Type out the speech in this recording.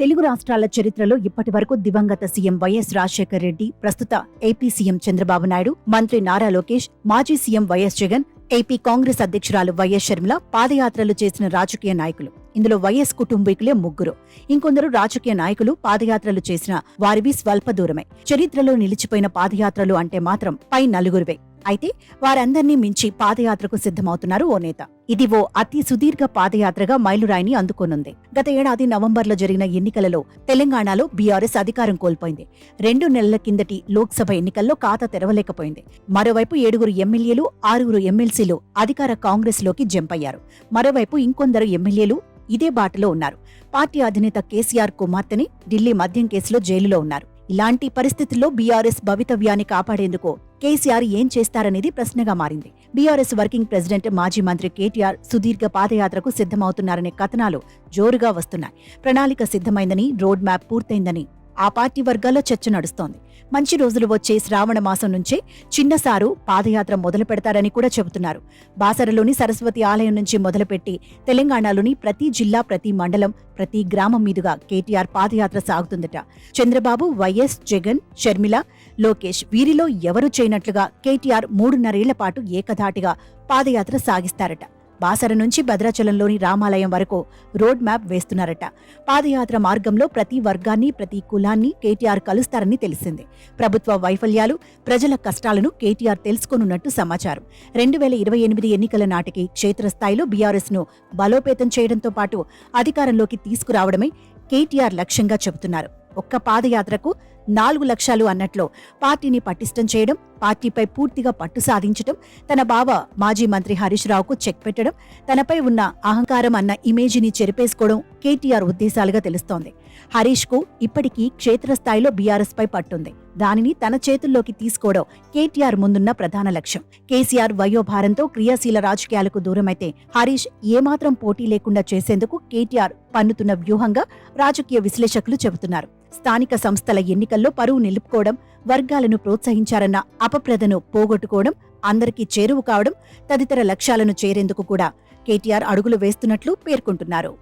తెలుగు రాష్ట్రాల చరిత్రలో ఇప్పటి వరకు దివంగత సీఎం వైఎస్ రాజశేఖర్ రెడ్డి ప్రస్తుత ఏపీ సీఎం చంద్రబాబు నాయుడు మంత్రి నారా లోకేష్ మాజీ CM YS Jagan AP Congress అధ్యక్షురాలు వైఎస్ షర్మిల పాదయాత్రలు చేసిన రాజకీయ నాయకులు. ఇందులో వైఎస్ కుటుంబీకులే ముగ్గురు. ఇంకొందరు రాజకీయ నాయకులు పాదయాత్రలు చేసిన వారివి స్వల్ప దూరమే. చరిత్రలో నిలిచిపోయిన పాదయాత్రలు అంటే మాత్రం పై నలుగురివే. అయితే వారందర్నీ మించి పాదయాత్రకు సిద్ధమవుతున్నారు ఓ నేత. ఇది ఓ అతి సుదీర్ఘ పాదయాత్రగా మైలురాయిని అందుకోనుంది. గత ఏడాది నవంబర్లో జరిగిన ఎన్నికలలో తెలంగాణలో బీఆర్ఎస్ అధికారం కోల్పోయింది. రెండు నెలల కిందటి లోక్సభ ఎన్నికల్లో ఖాతా తెరవలేకపోయింది. మరోవైపు ఏడుగురు ఎమ్మెల్యేలు ఆరుగురు ఎమ్మెల్సీలు అధికార కాంగ్రెస్లోకి జంపయ్యారు. మరోవైపు ఇంకొందరు ఎమ్మెల్యేలు ఇదే బాటలో ఉన్నారు. పార్టీ అధినేత కేసీఆర్ కుమార్తెని ఢిల్లీ మద్యం కేసులో జైలులో ఉన్నారు. ఇలాంటి పరిస్థితుల్లో బీఆర్ఎస్ భవితవ్యాన్ని కాపాడేందుకు కేసీఆర్ ఏం చేస్తారనేది ప్రశ్నగా మారింది. బీఆర్ఎస్ వర్కింగ్ ప్రెసిడెంట్ మాజీ మంత్రి కేటీఆర్ సుదీర్ఘ పాదయాత్రకు సిద్ధమవుతున్నారనే కథనాలు జోరుగా వస్తున్నాయి. ప్రణాళిక సిద్ధమైందని రోడ్ మ్యాప్ పూర్తయిందని ఆ పార్టీ వర్గాల్లో చర్చ నడుస్తోంది. మంచి రోజులు వచ్చే శ్రావణ మాసం నుంచే చిన్నసారు పాదయాత్ర మొదలు పెడతారని కూడా చెబుతున్నారు. బాసరలోని సరస్వతి ఆలయం నుంచి మొదలుపెట్టి తెలంగాణలోని ప్రతి జిల్లా ప్రతి మండలం ప్రతి గ్రామం మీదుగా కేటీఆర్ పాదయాత్ర సాగుతుందట. చంద్రబాబు వైఎస్ జగన్ షర్మిల లోకేష్ వీరిలో ఎవరు చేయనట్లుగా కేటీఆర్ మూడున్నరేళ్ళ పాటు ఏకధాటిగా పాదయాత్ర సాగిస్తారట. బాసర నుంచి భద్రాచలంలోని రామాలయం వరకు రోడ్ మ్యాప్ వేస్తున్నారట. పాదయాత్ర మార్గంలో ప్రతి వర్గాన్ని ప్రతి కులాన్ని కేటీఆర్ కలుస్తారని తెలిసింది. ప్రభుత్వ వైఫల్యాలు ప్రజల కష్టాలను కేటీఆర్ తెలుసుకోనున్నట్టు సమాచారం. రెండు వేల ఇరవై ఎనిమిది ఎన్నికల నాటికి క్షేత్రస్థాయిలో బీఆర్ఎస్ను బలోపేతం చేయడంతో పాటు అధికారంలోకి తీసుకురావడమే కేటీఆర్ లక్ష్యంగా చెబుతున్నారు. ఒక్క పాదయాత్రకు నాలుగు లక్షలు అన్నట్లు పార్టీని పటిష్టం చేయడం పార్టీపై పూర్తిగా పట్టు సాధించడం తన బావ మాజీ మంత్రి హరీష్ రావుకు చెక్ పెట్టడం తనపై ఉన్న అహంకారం అన్న ఇమేజీని చెరిపేసుకోవడం కేటీఆర్ ఉద్దేశాలుగా తెలుస్తోంది. హరీష్కు ఇప్పటికీ క్షేత్రస్థాయిలో బీఆర్ఎస్ పై పట్టుంది. దానిని తన చేతుల్లోకి తీసుకోవడం కేటీఆర్ ముందున్న ప్రధాన లక్ష్యం. కేసీఆర్ వయోభారంతో క్రియాశీల రాజకీయాలకు దూరమైతే హరీష్ ఏమాత్రం పోటీ లేకుండా చేసేందుకు కేటీఆర్ పన్నుతున్న వ్యూహంగా రాజకీయ విశ్లేషకులు చెబుతున్నారు. స్థానిక సంస్థల ఎన్నికల్లో పరువు నిలుపుకోవడం వర్గాలను ప్రోత్సహించారన్న అపప్రదను పోగొట్టుకోవడం అందరికీ చేరువు కావడం తదితర లక్ష్యాలను చేరేందుకు కూడా కేటీఆర్ అడుగులు వేస్తున్నట్లు పేర్కొంటున్నారు.